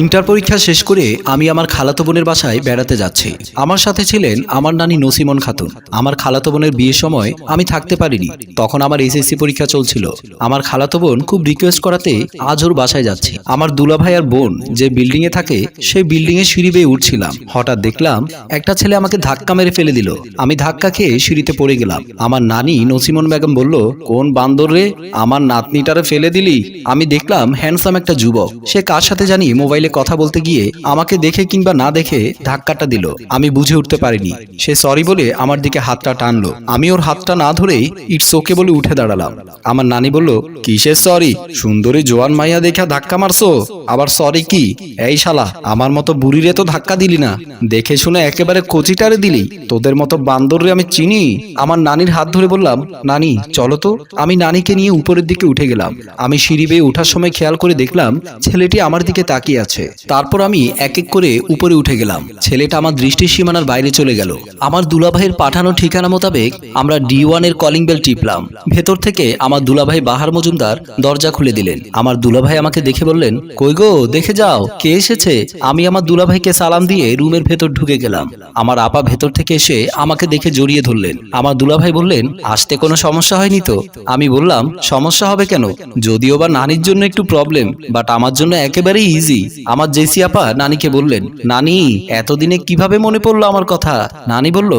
Inter পরীক্ষা শেষ করে আমি আমার খালাতো বোনের বাসায় বেড়াতে যাচ্ছি। আমার সাথে ছিলেন আমার নানি নসিমন খাতুন। আমার খালাতো বোনের বিয়ের সময় আমি থাকতে পারিনি। তখন আমার এসএসসি পরীক্ষা চলছিল। আমার খালাতো বোন খুব রিকোয়েস্ট করাতে আজ ওর বাসায় যাচ্ছি। আমার দুলাভাই আর বোন যে বিল্ডিং এ থাকে, সেই বিল্ডিং এ সিঁড়ি বেয়ে উঠছিলাম। হঠাৎ দেখলাম একটা ছেলে আমাকে ধাক্কা মেরে ফেলে দিল। আমি ধাক্কা খেয়ে সিঁড়িতে পড়ে গেলাম। আমার নানি নসিমন বেগম বলল, কোন বান্দর রে? আমার নাতনিটারে ফেলে দিলি? আমি দেখলাম হ্যান্ডসাম একটা যুবক। সে কার সাথে জানি মোবাইলে কথা বলতে গিয়ে আমাকে দেখে কিংবা না দেখে ধাক্কাটা দিল। আমি বুঝে উঠতে পারিনি। সে সরি বলে আমার দিকে হাতটা টানলো। আমি ওর হাতটা না ধরেই ইটস ওকে বলে উঠে দাঁড়ালাম। আমার নানি বলল, কিসের সরি সুন্দরী জোয়ান মাইয়া দেখা ধাক্কা মারছো। আবার সরি কি? এই শালা, আমার মতো বুড়িরে তো ধাক্কা দিলি না। দেখে শুনে একেবারে কচিটারে দিলি? তোদের মতো বান্দররে আমি চিনি? আমার নানির হাত ধরে বললাম, নানি, চলো তো। আমি নানিকে নিয়ে উপরের দিকে উঠে গেলাম। আমি সিঁড়ি বেয়ে ওঠার সময় খেয়াল করে দেখলাম, ছেলেটি আমার দিকে তাকিয়ে আছে। তারপর আমি এক এক করে উপরে উঠে গেলাম। ছেলেটা আমার দৃষ্টির সীমানার বাইরে চলে গেল। আমার দুলাভাইয়ের পাঠানো ঠিকানা মোতাবেক আমরা ডি ওয়ানের কলিং বেল টিপলাম। ভেতর থেকে আমার দুলাভাই বাহার মজুমদার দরজা খুলে দিলেন। আমার দুলাভাই আমাকে দেখে বললেন, কই গো, দেখে যাও, কে এসেছে? আমি আমার দুলাভাইকে সালাম দিয়ে রুমের ভেতর ঢুকে গেলাম। আমার আপা ভেতর থেকে এসে আমাকে দেখে জড়িয়ে ধরলেন। আমার দুলাভাই বললেন, আসতে কোনো সমস্যা হয়নি তো? আমি বললাম, সমস্যা হবে কেন? যদিও বা নানির জন্য একটু প্রবলেম বাট আমার জন্য একেবারেই ইজি আমার জেসি আপা নানিকে বললেন, নানি, এতদিনে কীভাবে মনে পড়ল আমার কথা? নানি বলল,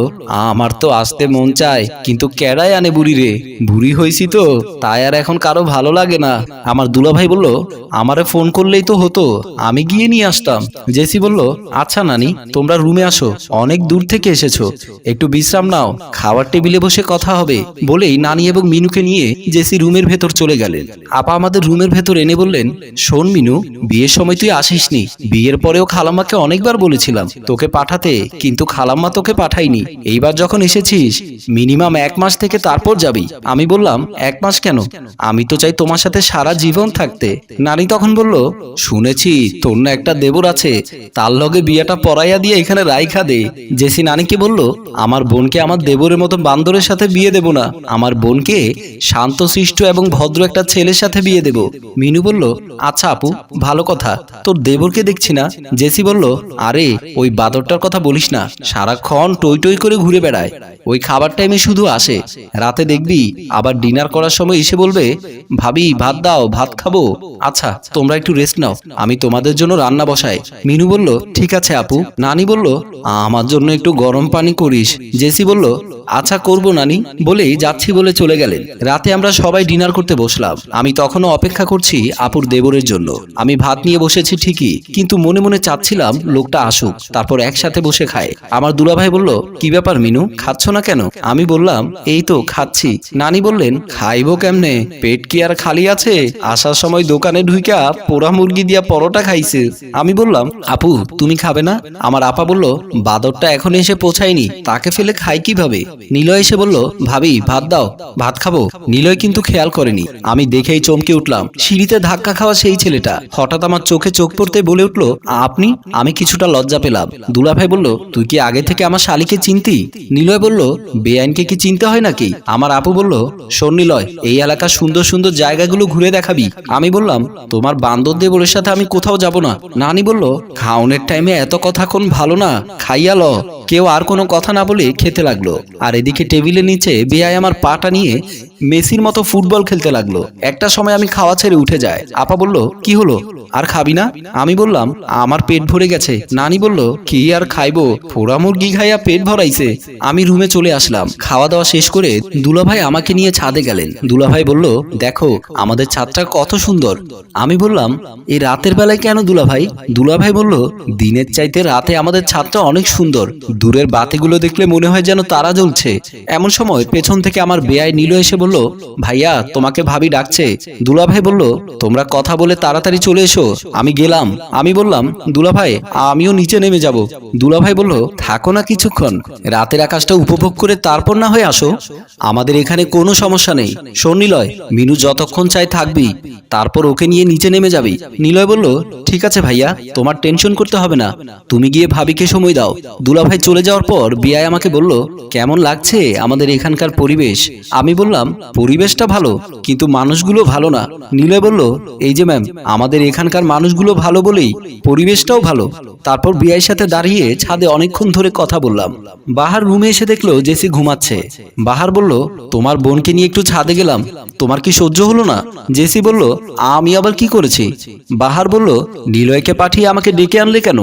আমার তো আসতে মন চায়, কিন্তু কেডাই আনে বুড়ি রে। বুড়ি হয়েছি তো, তাই আর এখন কারও ভালো লাগে না। আমার দুলাভাই বলল, আমারে ফোন করলেই তো হতো, আমি গিয়ে নিয়ে আসতাম। জেসি বলল আচ্ছা নানি, তোমরা রুমে আসো, অনেক দূর থেকে এসেছ। একটু বিশ্রাম নাও, খাওয়ার টেবিলে বসে কথা হবে। বলেই নানি এবং মিনুকে নিয়ে জেসি রুমের ভেতর চলে গেলেন। আপা আমাদের রুমের ভেতর এনে বললেন, শোন মিনু, বিয়ের সময় তুই আসিসনি। বিয়ের পরেও খালাম্মাকে অনেকবার বলেছিলাম, তোকে পাঠাতে, কিন্তু খালাম্মা তোকে পাঠাইনি এইবার যখন এসেছিস, মিনিমাম এক মাস থেকে তারপর যাবি। আমি বললাম, এক মাস কেন? আমি তো চাই তোমার সাথে সারা জীবন থাকতে। নানি তখন বলল, শুনেছি, তোর না একটা দেবর আছে, তার লগে বিয়েটা পড়াইয়া দিয়ে এখানে রাইখা দে। জেসি নানিকে বলল, আমার বোনকে আমার দেবরের মতো বান্দরের সাথে বিয়ে দেব না। আমার বোনকে শান্ত শান্তশিষ্ট এবং ভদ্র একটা ছেলের সাথে বিয়ে দেব। মিনু বলল আচ্ছা আপু, ভালো কথা। তোর দেবরকে দেখছি না। জেসি বলল, আরে, ওই বাদরটার কথা বলিস না। সারাক্ষণ টই টই করে ঘুরে বেড়ায়। ওই খাবার টাইমে শুধু আসে। রাতে দেখবি আবার ডিনার করার সময় এসে বলবে, ভাবি, ভাত দাও, ভাত খাব। আচ্ছা তোমরা একটু রেস্ট নাও। আমি তোমাদের জন্য রান্না বসাই। মিনু বলল, ঠিক আছে আপু। নানি বলল, আমার জন্য একটু গরম পানি করিস। জেসি বলল আচ্ছা করব নানি। বলেই যাচ্ছি বলে চলে গেলেন। রাতে আমরা সবাই ডিনার করতে বসলাম। আমি তখনও অপেক্ষা করছি আপুর দেবরের জন্য। আমি ভাত নিয়ে বসেছি ঠিকই, কিন্তু মনে মনে চাচ্ছিলাম লোকটা আসুক, তারপর একসাথে বসে খায়। আমার দুলাভাই বলল, কি ব্যাপার মিনু, খাচ্ছ না কেন? আমি বললাম, এই তো, খাচ্ছি। নানি বললেন, খাইবো কেমনে? পেট কি আর খালি আছে? আসার সময় দোকানে ঢুইকা পোড়া মুরগি দিয়া পরোটা খাইছে। আমি বললাম, আপু, তুমি খাবে না? আমার আপা বলল, বাদরটা এখন এসে পৌঁছায়নি, তাকে ফেলে খাই কীভাবে? নিলয় এসে বলল, ভাবি, ভাত দাও, ভাত খাব। নিলয় কিন্তু খেয়াল করেনি। আমি দেখেই চমকে উঠলাম। সিঁড়িতে ধাক্কা খাওয়া সেই ছেলেটা। হঠাৎ আমার চোখে চোখ পড়তে বলে উঠল, আপনি? আমি কিছুটা লজ্জা পেলাম। দুলাভাই বলল, তুই কি আগে থেকে আমার শালিকে চিনতি? নিলয় বলল, বেআইনকে কি চিনতে হয় নাকি? আমার আপু বলল, শোন নিলয়, এই এলাকার সুন্দর সুন্দর জায়গাগুলো ঘুরে দেখাবি। আমি বললাম, তোমার বান্দর দেবরের সাথে আমি কোথাও যাব না? নানি বলল, খাওনের টাইমে এত কথা কোন ভালো না। খাইয়া ল কেউ আর কোনো কথা না বলে খেতে লাগল। আর এদিকে টেবিলের নিচে বেআই আমার পাটা নিয়ে মেসির মতো ফুটবল খেলতে লাগল। একটা সময় আমি খাওয়া ছেড়ে উঠে যায় আপা বলল, কি হলো? আর খাবি না? আমি বললাম, আমার পেট ভরে গেছে। নানি বলল, কি আর খাইবো? ফোড়া মুরগি খাইয়া পেট ভরাইছে। আমি রুমে চলে আসলাম। খাওয়া দাওয়া শেষ করে দুলাভাই আমাকে নিয়ে ছাদে গেলেন। দুলাভাই বলল, দেখো, আমাদের ছাদটা কত সুন্দর। আমি বললাম এই রাতের বেলায় কেন দুলাভাই? দুলাভাই বলল, দিনের চাইতে রাতে আমাদের ছাদটা অনেক সুন্দর। দূরের বাতিগুলো দেখলে মনে হয় যেন তারা জ্বলছে। এমন সময় পেছন থেকে আমার বেয়াই নীল এসে বলল, ভাইয়া, তোমাকে ভাবি ডাকছে। দুলাভাই বলল, তোমরা কথা বলে তাড়াতাড়ি চলে এসো, আমি গেলাম। আমি বললাম, দুলাভাই, আমিও নিচে নেমে যাব। দুলাভাই বলল, থাকো না কিছুক্ষণ, রাতের আকাশটা উপভোগ করে তারপর না হয়ে আসো। আমাদের এখানে কোনো সমস্যা নেই। শোন নিলয়, মিনু যতক্ষণ চাই থাকবি, তারপর ওকে নিয়ে নিচে নেমে যাবি। নিলয় বলল, ঠিক আছে ভাইয়া, তোমার টেনশন করতে হবে না। তুমি গিয়ে ভাবিকে সময় দাও। দুলাভাই চলে যাওয়ার পর বিয়াই আমাকে বলল, কেমন লাগছে আমাদের এখানকার পরিবেশ? আমি বললাম, পরিবেশটা ভালো, কিন্তু মানুষগুলো ভালো না। নিলয় বলল, এই যে ম্যাম, আমাদের এখানকার মানুষগুলো ভালো বলেই পরিবেশটাও ভালো। তারপর বিয়ের সাথে দাঁড়িয়ে ছাদে অনেকক্ষণ ধরে কথা বললাম। বাহার রুমে এসে দেখল জেসি ঘুমাচ্ছে। বাহার বলল, তোমার বোনকে নিয়ে একটু ছাদে গেলাম, তোমার কি সহ্য হলো না? জেসি বলল, আমি আবার কি করেছি? বাহার বলল, নিলয়কে পাঠিয়ে আমাকে ডেকে আনলে কেন?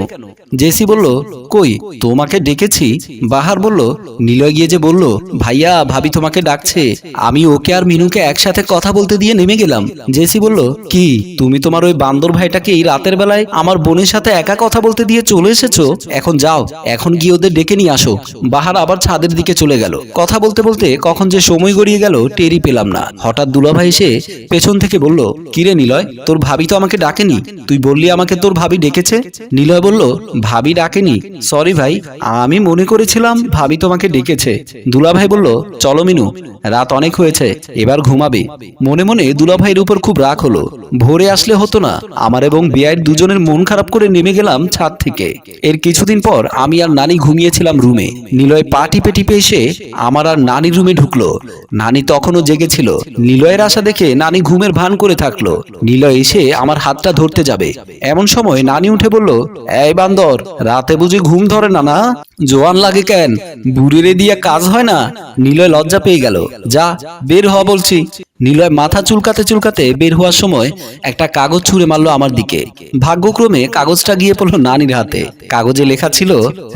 জেসি বলল, কই, তোমাকে ডেকেছি বাহার বলল, নিলয় গিয়ে যে বলল, ভাইয়া, ভাবি তোমাকে ডাকছে। আমি ওকে আর মিনুকে একসাথে কথা বলতে দিয়ে নেমে গেলাম। জেসি বলল, কি, তুমি তোমার ওই বান্দর ভাইটাকে এই রাতের বেলায় আমার বোনের সাথে একা কথা বলতে দিয়ে চলে এসেছ? এখন যাও, এখন গিয়ে ওদের ডেকে নিয়ে আসো। বাহার আবার ছাদের দিকে চলে গেল। কথা বলতে বলতে কখন যে সময় গড়িয়ে গেল টেরি পেলাম না। হঠাৎ দুলাভাই এসে পেছন থেকে বলল, কিরে নিলয়, তোর ভাবি তো আমাকে ডাকেনি। তুই বললি আমাকে তোর ভাবি ডেকেছে? নিলয় বলল, ভাবি ডাকেনি। সরি ভাই আমি মনে করেছিলাম ভাবি তোমাকে ডেকেছে। দুলাভাই বলল, চলো মিনু, রাত অনেক হয়েছে, এবার ঘুমাবে। মনে মনে দুলাভাইয়ের উপর খুব রাগ হলো। ভোরে আসলে হতো না, আমার এবং বিয়ের দুজনের মন খারাপ করে নেমে গেলাম ছাদ থেকে। এর কিছুদিন পর আমি আর নানি ঘুমিয়েছিলাম রুমে। নিলয় পা টিপে টিপে এসে আমার আর নানির রুমে ঢুকলো। নানি তখনও জেগেছিল। নিলয়ের আশা দেখে নানি ঘুমের ভান করে থাকল। নিলয় এসে আমার হাতটা ধরতে যাবে। এমন সময় নানি উঠে বলল, এই বান্দর, রাতে বুঝি ঘুম ধরে না না? জোয়ান লাগে কেন? বুড়িরে দিয়ে কাজ হয় না? নিলয় লজ্জা পেয়ে গেল। যা, বের হওয়া বলছি। নিলয় মাথা চুলকাতে চুলকাতে বের হওয়ার সময় একটা কাগজ ছুঁড়ে মারলো আমার দিকে। ভাগ্যক্রমে কাগজটা গিয়ে পড়ল নানির হাতে। কাগজে লেখা ছিল,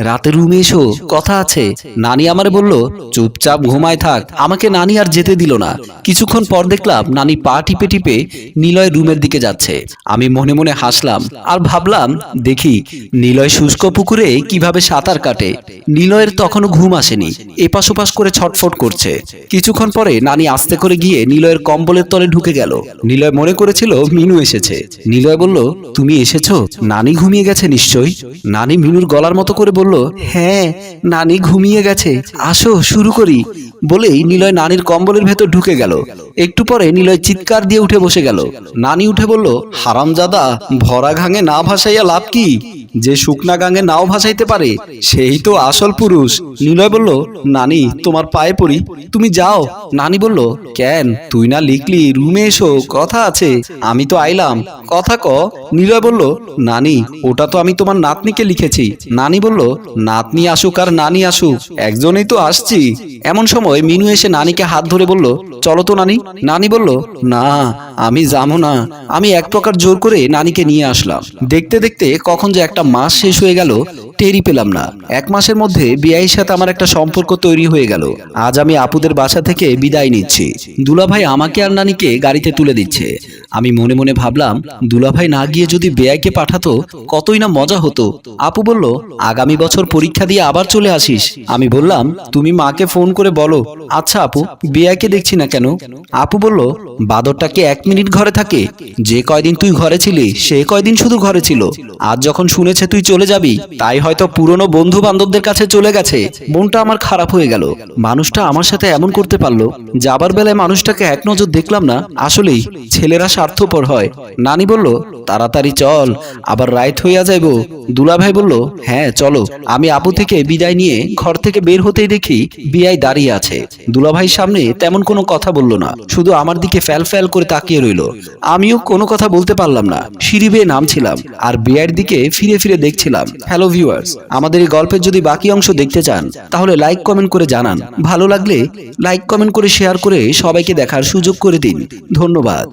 রাতে রুমে এসো, কথা আছে। নানি আমারে বলল, চুপচাপ ঘুমায় থাক, আমাকে নানি আর যেতে দিল না। কিছুক্ষণ পর দেখলাম নানি পা টিপে টিপে নিলয় রুমের দিকে যাচ্ছে। আমি মনে মনে হাসলাম আর ভাবলাম, দেখি, নিলয় শুষ্ক পুকুরে কীভাবে সাঁতার কাটে? নিলয়ের তখনও ঘুম আসেনি, এপাশ ওপাশ করে ছটফট করছে। কিছুক্ষণ পরে নানি আস্তে করে গিয়ে নিলয়ের কম্বলের তলে ঢুকে গেল। নিলয় মনে করেছিল মিনু এসেছে। নিলয় বলল, তুমি এসেছ? নানি ঘুমিয়ে গেছে নিশ্চয়ই? নানি মিনুর গলার মতো করে বলল হ্যাঁ নানি ঘুমিয়ে গেছে। আসো, শুরু করি। বলেই নিলয় নানির কম্বলের ভেতর ঢুকে গেল। একটু পরে নিলয় চিৎকার দিয়ে উঠে বসে গেল। নানি উঠে বলল, হারামজাদা, ভরা ঘাঙে না ভাসাইয়া লাভ কি? যে শুকনা গাঙে নাও ভাসাইতে পারে, সেই তো আসল পুরুষ। নিলয় বলল, নানি, তোমার পায়ে পড়ি। তুমি যাও। নানি বলল, কেন? তুই না লিখলি, রুমে এসো, কথা আছে, আমি তো আইলাম। কথা ক। নিলয় বলল, নানি, ওটা তো আমি তোমার নাতনিকে লিখেছি। নানি বলল, নাতনি আসুক আর নানি আসুক, একজনেই তো আসছি। এমন সময় মিনু এসে নানিকে হাত ধরে বলল, চলো তো নানি। নানি বলল, না, আমি যাব না। আমি এক প্রকার জোর করে নানিকে নিয়ে আসলাম। দেখতে দেখতে কখন যে একটা মাস শেষ হয়ে গেল টেরই পেলাম না। এক মাসের মধ্যে বিয়ের সাথে আমার একটা সম্পর্ক তৈরি হয়ে গেল। আজ আমি আপুদের বাসা থেকে বিদায় নিচ্ছি। দুলাভাই আমাকে আর নানিকে গাড়িতে তুলে দিচ্ছে। আমি মনে মনে ভাবলাম, দুলাভাই না গিয়ে যদি বেয়াইকে পাঠাতো, কতই না মজা হতো। আপু বলল, আগামী বছর পরীক্ষা দিয়ে আবার চলে আসিস। আমি বললাম, তুমি মাকে ফোন করে বলো। আচ্ছা আপু বেয়াইকে দেখছি না কেন? আপু বলল, বাদরটা কি এক মিনিট ঘরে থাকে? যে কয়দিন তুই ঘরে ছিলি, সে কয়দিন শুধু ঘরে ছিল। আজ যখন শুনেছে তুই চলে যাবি, তাই হয়তো পুরনো বন্ধু বান্ধবদের কাছে চলে গেছে। মনটা আমার খারাপ হয়ে গেল। মানুষটা আমার সাথে এমন করতে পারল, যাবার বেলায় মানুষটাকে এক নজর দেখলাম না, আসলেই ছেলেরা স্বার্থপর হয়। নানি বলল, তাড়াতাড়ি চল, আবার রাইট হইয়া যাইব। দুলাভাই বলল হ্যাঁ চলো, আমি আপু থেকে বিদায় নিয়ে ঘর থেকে বের হতেই দেখি বিয়াই দাঁড়িয়ে আছে। দুলাভাইয়ের সামনে তেমন কোনো কথা বলল না, শুধু আমার দিকে ফ্যাল ফ্যাল করে তাকিয়ে রইল। আমিও কোনো কথা বলতে পারলাম না, সিঁড়ি বেয়ে নামছিলাম, আর বিয়ের দিকে ফিরে ফিরে দেখছিলাম। হ্যালো ভিউয়ার্স আমাদের এই গল্পের যদি বাকি অংশ দেখতে চান, তাহলে লাইক কমেন্ট করে জানান। ভালো লাগলে লাইক কমেন্ট করে শেয়ার করে সবাইকে দেখার সুযোগ করে দিন। ধন্যবাদ।